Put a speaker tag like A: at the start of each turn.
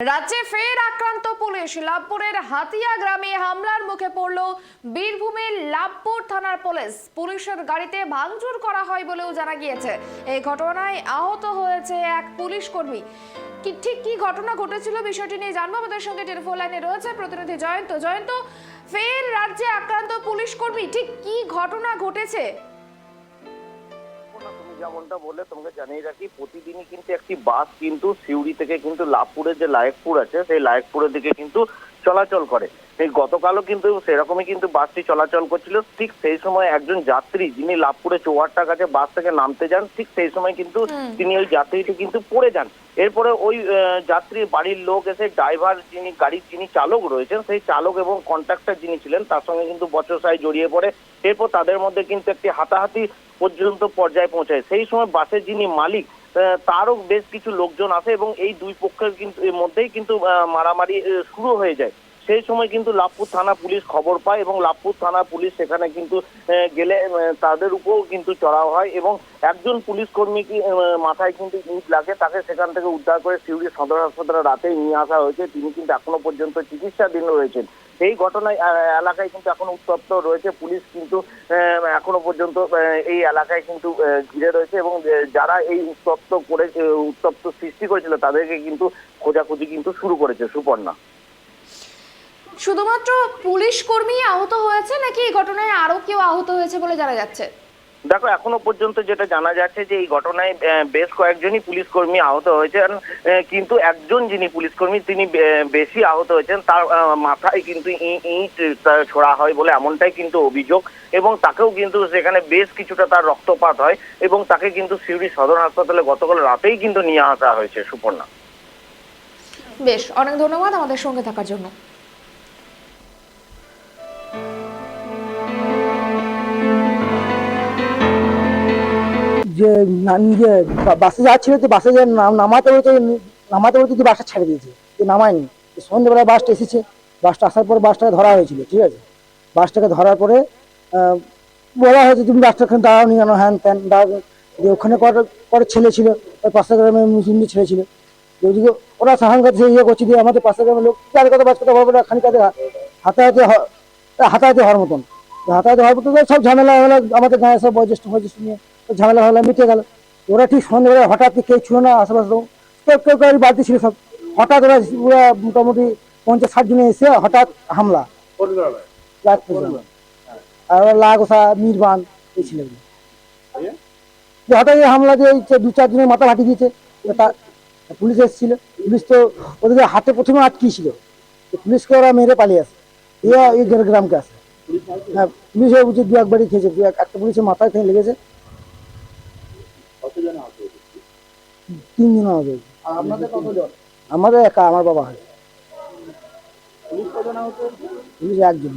A: রাজ্যে ফের আক্রান্ত পুলিশ। লাভপুরের হাতিয়া গ্রামে হামলার মুখে পড়ল বীরভূমের লাভপুর থানার পুলিশ। পুলিশের গাড়িতে ভাঙচুর করা হয় বলেও জানা গিয়েছে। এই ঘটনায় আহত হয়েছে এক পুলিশ কর্মী। কি ঠিক কি ঘটনা ঘটেছিল বিষয়টি নিয়ে জানব। আমাদের সঙ্গে টেলিফোন লাইনে রয়েছে প্রতিনিধি জয়ন্ত। জয়ন্ত, ফের রাজ্যে আক্রান্ত পুলিশ কর্মী, ঠিক কি ঘটনা ঘটেছে?
B: যেমনটা বললে তোমাকে জানিয়ে রাখি প্রতিদিনই কিন্তু একটি বাস কিন্তু সিউড়ি থেকে কিন্তু লাভপুরের যে লায়কপুর আছে সেই লায়কপুরের দিকে কিন্তু চলাচল করে। এই গতকালও কিন্তু সেরকমই কিন্তু বাসটি চলাচল করছিল। ঠিক সেই সময় একজন যাত্রী যিনি লাভপুরে চৌহাট্টার কাছে বাস থেকে নামতে যান ঠিক সেই সময় কিন্তু তিনি ওই যাত্রীটি কিন্তু পড়ে যান। এরপরে ওই যাত্রী বাড়ির লোক এসে ড্রাইভার যিনি গাড়ির যিনি চালক রয়েছেন সেই চালক এবং কন্ট্রাক্টর যিনি ছিলেন তার সঙ্গে কিন্তু বচসায় জড়িয়ে পড়ে। এরপর তাদের মধ্যে কিন্তু একটি হাতাহাতি পর্যন্ত পর্যায়ে পৌঁছায়। সেই সময় বাসের যিনি মালিক তারও বেশ কিছু লোকজন আসে এবং এই দুই পক্ষের কিন্তু, এর মধ্যেই কিন্তু মারামারি শুরু হয়ে যায়। সেই সময় কিন্তু লাভপুর থানা পুলিশ খবর পায় এবং লাভপুর থানা পুলিশ সেখানে কিন্তু গেলে তাদের উপরও কিন্তু চড়াও হয় এবং একজন পুলিশ কর্মীকে মাথায় কিন্তু ইট লাগে, তাকে সেখান থেকে উদ্ধার করে সিউড়ি সদর হাসপাতালে রাতেই নিয়ে আসা হয়েছে। তিনি কিন্তু এখনও পর্যন্ত চিকিৎসাধীন রয়েছেন। এই ঘটনায় এলাকায় কিন্তু এখনও উত্তপ্ত রয়েছে পুলিশ, কিন্তু এখনও পর্যন্ত এই এলাকায় কিন্তু ঘিরে রয়েছে এবং যারা এই উত্তপ্ত করে উত্তপ্ত সৃষ্টি করেছিল তাদেরকে কিন্তু খোঁজাখুঁজি কিন্তু শুরু করেছে সুপর্ণা।
A: শুধুমাত্র পুলিশ কর্মী আহত হয়েছে নাকি এই ঘটনায় আরও কেউ আহত হয়েছে বলে জানা যাচ্ছে?
B: দেখো, এখনও পর্যন্ত যেটা জানা যাচ্ছে যে এই ঘটনায় বেশ কয়েকজনই পুলিশ কর্মী আহত হয়েছেন কিন্তু একজন যিনি পুলিশ কর্মী, তিনি বেশি আহত হয়েছেন, তার মাথায় কিন্তু ইট ছোড়া হয় বলে এমনটাই কিন্তু অভিযোগ এবং তাকেও কিন্তু সেখানে বেশ কিছুটা তার রক্তপাত হয় এবং তাকে কিন্তু সিউড়ি সদর হাসপাতালে গতকাল রাতেই কিন্তু নিয়ে আসা হয়েছে, সুপর্ণা।
A: বেশ, অনেক ধন্যবাদ আমাদের সঙ্গে থাকার জন্য।
C: যে বা- বাসে যাচ্ছিল তো বাসে যে নাম- নামাতে বলতে নামাতে বলতে যে বাসটা ছেড়ে দিয়েছে, যে নামায়নি। তো সন্ধ্যেবেলা বাসটা এসেছে। বাসটা আসার পর বাসটাকে ধরা হয়েছিল, ঠিক আছে? বাসটাকে ধরার পরে বলা হয়েছে, তুমি বাসটাখানে দাঁড়াও নিয়ে হ্যান ত্যান, দাঁড়াও। ওখানে কটা ছেলে ছিল, ওই পাশের গ্রামে মুসলিম ছেলে ছিল। যে ওদিকে ওরা সাহান কাছে ইয়ে করছে দিয়ে আমাদের পাশের গ্রামের লোক চার কথা বাস কথা বলব না খানিকাতে হাতাহাতি হাতাহাতি হওয়ার মতন। তো হাতাহাতি হওয়ার মতন, সব ঝামেলা আমাদের গায়ে সব বয়োজ্যেষ্ঠ বয়োজ্যেষ্ঠ নিয়ে তো ঝামেলা হলো মিটে গেল। ওরা ঠিক সন্ধ্যেবেলা হঠাৎ কেউ ছিল না আশেপাশে। কেউ কেউ কেউ বাড়িতে ছিল সব। হঠাৎ ওরা ওরা মোটামুটি পঞ্চাশ ষাট জনে এসে হঠাৎ হামলা। আর লাগোসা মিরবান এই ছেলেগুলো হঠাৎ এই হামলা দিয়ে দু চার জনের মাথা ফাটিয়ে দিয়েছে পুলিশ এসেছিল। পুলিশ তো ওদের হাতে প্রথমে আটকিয়েছিল। পুলিশকে ওরা মেরে পালিয়ে আসে। এই গ্রামকে আসে। হ্যাঁ পুলিশে বুঝে দু একবারই খেয়েছে। একটা পুলিশের মাথায় লেগেছে। তিনজন আমাদের আমাদের একা আমার বাবা হয়। পুলিশ একজন।